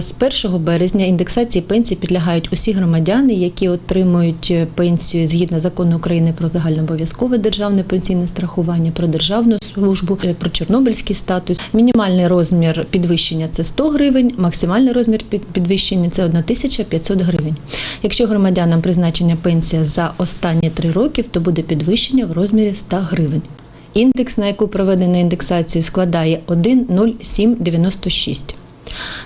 З 1 березня індексації пенсій підлягають усі громадяни, які отримують е, пенсію згідно закону України про загальнообов'язкове державне пенсійне страхування, про державну службу, е, про чорнобильський статус. Мінімальний розмір підвищення це 100 гривень, максимальний розмір підвищення це 1500 гривень. Якщо громадянам призначення пенсія за останні три роки, то буде підвищення в розмірі 100 гривень. Індекс, на яку проведено індексацію, складає 1,0796.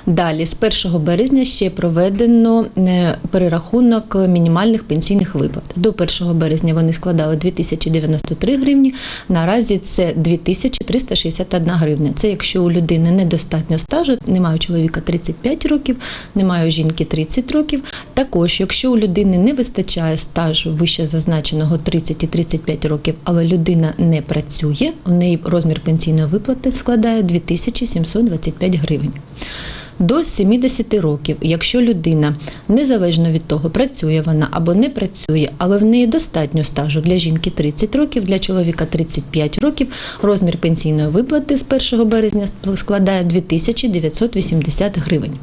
Далі, з 1 березня ще проведено е, перерахунок мінімальних пенсійних виплат. До 1 березня вони складали 2093 гривні. Наразі це 2361 гривня. Це якщо у людини недостатньо стажу, немає чоловіка 35 років, немає жінки 30 років. Також, якщо у людини не вистачає стажу вище зазначеного 30 і 35 років, але людина не працює, у неї розмір пенсійної виплати складає 2725 гривень. До 70 років, якщо людина незалежно від того, працює вона або не працює, але в неї достатньо стажу для жінки 30 років, для чоловіка 35 років, розмір пенсійної виплати з 1 березня складає 2980 гривень.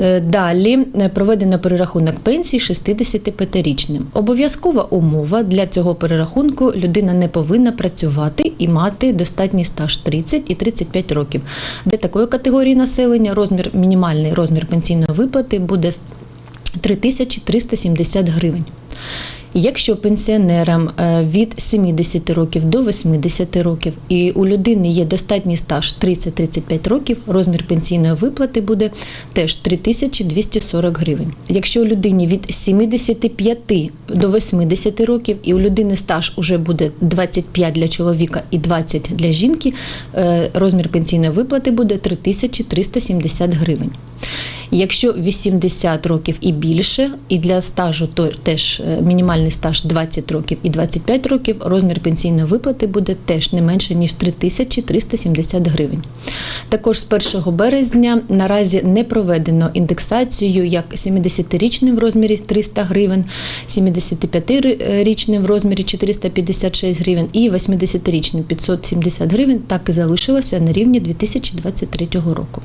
Е, Далі е, проведено перерахунок пенсій 65-річним. Обов'язкова умова для цього перерахунку людина не повинна працювати і мати достатній стаж 30 і 35 років. Для такої категорії населення розмір мінімальний розмір пенсійної виплати буде 3370 гривень. Якщо пенсіонерам е, від 70 років до 80 років і у людини є достатній стаж 30-35 років, розмір пенсійної виплати буде теж 3240 гривень. Якщо у людині від 75 до 80 років і у людини стаж уже буде 25 для чоловіка і 20 для жінки, е, розмір пенсійної виплати буде 3370 гривень. Якщо 80 років і більше, і для стажу то теж е, мінімальний стаж 20 років і 25 років, розмір пенсійної виплати буде теж не менше ніж 3370 гривень. Також з 1 березня наразі не проведено індексацію як 70-річним в розмірі 300 гривень, 75-річним в розмірі 456 гривень і 80-річним 570 гривень, так і залишилося на рівні 2023 року.